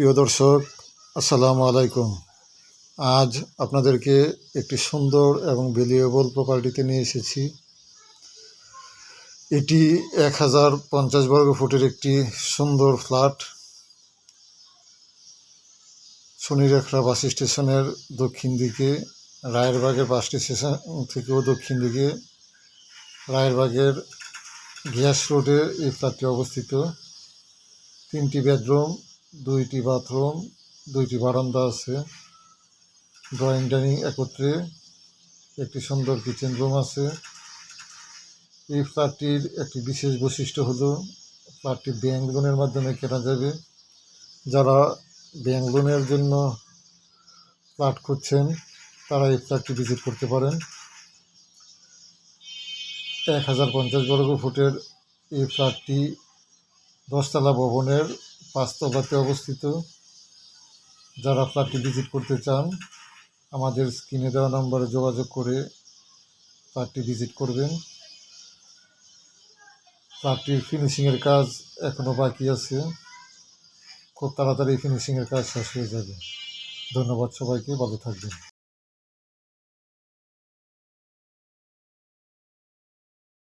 প্রিয় দর্শক, আসসালামু আলাইকুম। আজ আপনাদেরকে একটি সুন্দর এবং ভ্যালুয়েবল প্রপার্টিতে নিয়ে এসেছি। এটি এক হাজার পঞ্চাশ বর্গ ফুটের একটি সুন্দর ফ্ল্যাট শনিরেখা বাস স্টেশনের দক্ষিণ দিকে, রায়েরবাগের বাস স্টেশন থেকেও দক্ষিণ দিকে, রায়েরবাগের গ্যাস রোডে এই ফ্ল্যাটটি অবস্থিত। তিনটি বেডরুম দুইটি বাথরুম, দুইটি বারান্দা আছে। ড্রয়িং ডাইনিং একত্রে একটি সুন্দর কিচেন রুম আছে। এই ফ্ল্যাটটির একটি বিশেষ বৈশিষ্ট্য হলো, ফ্ল্যাটটি ব্যাংক লোনের মাধ্যমে কেনা যাবে। যারা ব্যাংক লোনের জন্য ফ্ল্যাট খুঁজছেন, তারা এই ফ্ল্যাটটি ভিজিট করতে পারেন। এক হাজার পঞ্চাশ বর্গ ফুটের এই ফ্ল্যাটটি দশতলা ভবনের পাঁচতলাতে অবস্থিত। যারা ফ্ল্যাটটি ভিজিট করতে চান, আমাদের স্ক্রিনে দেওয়া নম্বরে যোগাযোগ করে ফ্ল্যাটটি ভিজিট করবেন। ফ্ল্যাটটির ফিনিশিংয়ের কাজ এখনও বাকি আছে। খুব তাড়াতাড়ি ফিনিশিংয়ের কাজ শেষ হয়ে যাবে। ধন্যবাদ সবাইকে, ভালো থাকবেন।